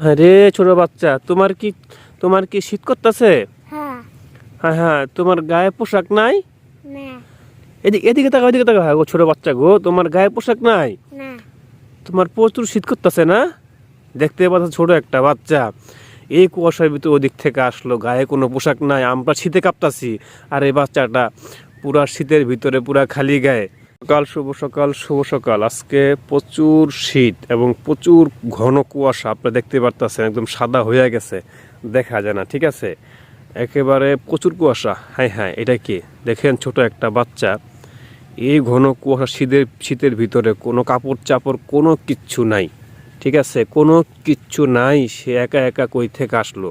আরে ছোট বাচ্চা তোমার কি তোমার কি শীত করতেছে? হ্যাঁ। হ্যাঁ হ্যাঁ তোমার গায়ে পোশাক নাই? এদিকে এদিকে তাকাও এদিকে তাকাও। হ্যাঁ গো ছোট বাচ্চা গো তোমার গায়ে পোশাক নাই? তোমার প্রচুর শীত করতেছে না? দেখতে পাচ্ছ ছোট একটা বাচ্চা। এই কুয়াশার ভিতরে ওদিক থেকে আসলো গায়ে কোনো পোশাক নাই আমরা শীতে কাঁপতাছি। আর এই বাচ্চাটা পুরা শীতের ভিতরে পুরা খালি গায়ে। সকাল শুভ সকাল শুভ সকাল। আজকে প্রচুর শীত এবং প্রচুর ঘন কুয়াশা। আপনারা দেখতে পারতেছেন একদম সাদা হয়ে গেছে। দেখা যায় না ঠিক আছে? একেবারে প্রচুর কুয়াশা। হ্যাঁ হ্যাঁ এটা কি? দেখেন ছোট একটা বাচ্চা। এই ঘন কুয়াশা শীতের শীতের ভিতরে কোনো কাপড় চাপড় কোনো কিচ্ছু নাই। ঠিক আছে? কোনো কিচ্ছু নাই সে একা একা কই থেকে আসলো?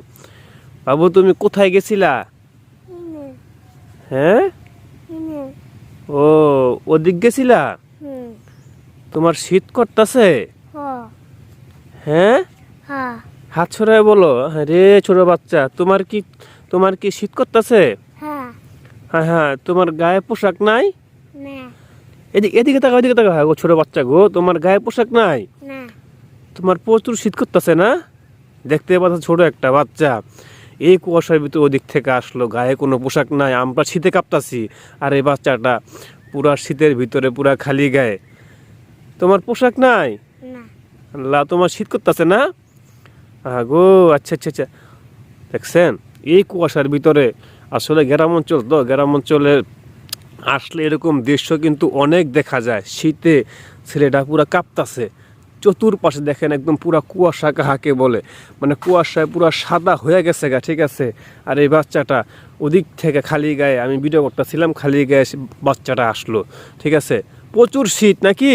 বাবু তুমি কোথায় গেছিলা? হ্যাঁ? ও। ওদিক গেছিলা? তোমার শীত করতেছে? হ্যাঁ? হ্যাঁ হাত ছড়ায় বলো। হ্যাঁ রে ছোট বাচ্চা তোমার কি তোমার কি শীত করতেছে? হ্যাঁ হ্যাঁ হ্যাঁ তোমার গায়ে পোশাক নাই? এদিকে এদিকে তাকাও এদিকে তাকাও। হ্যাঁ গো ছোট বাচ্চা গো তোমার গায়ে পোশাক নাই? তোমার প্রচুর শীত করতেছে না? দেখতে পাচ্ছ ছোট একটা বাচ্চা। এই কুয়াশার ভিতরে ওদিক থেকে আসলো গায়ে কোনো পোশাক নাই আমরা শীতে কাঁপতাছি। আর এই বাচ্চাটা পুরা শীতের ভিতরে পুরা খালি গায়ে। তোমার পোশাক নাই? আল্লাহ তোমার শীত করতেছে না? আগো আচ্ছা আচ্ছা আচ্ছা। দেখছেন এই কুয়াশার ভিতরে আসলে গ্রাম অঞ্চল তো গ্রাম অঞ্চলে আসলে এরকম দৃশ্য কিন্তু অনেক দেখা যায়। শীতে ছেলেটা পুরা কাঁপতাছে। চতুর্পাশে দেখেন একদম পুরা কুয়াশা কাহাকে বলে। মানে কুয়াশায় পুরা সাদা হয়ে গেছে গা ঠিক আছে? আর এই বাচ্চাটা ওদিক থেকে খালি গায়ে, আমি ভিডিও করতেছিলাম, খালি গায়ে বাচ্চাটা আসলো, ঠিক আছে? প্রচুর শীত নাকি?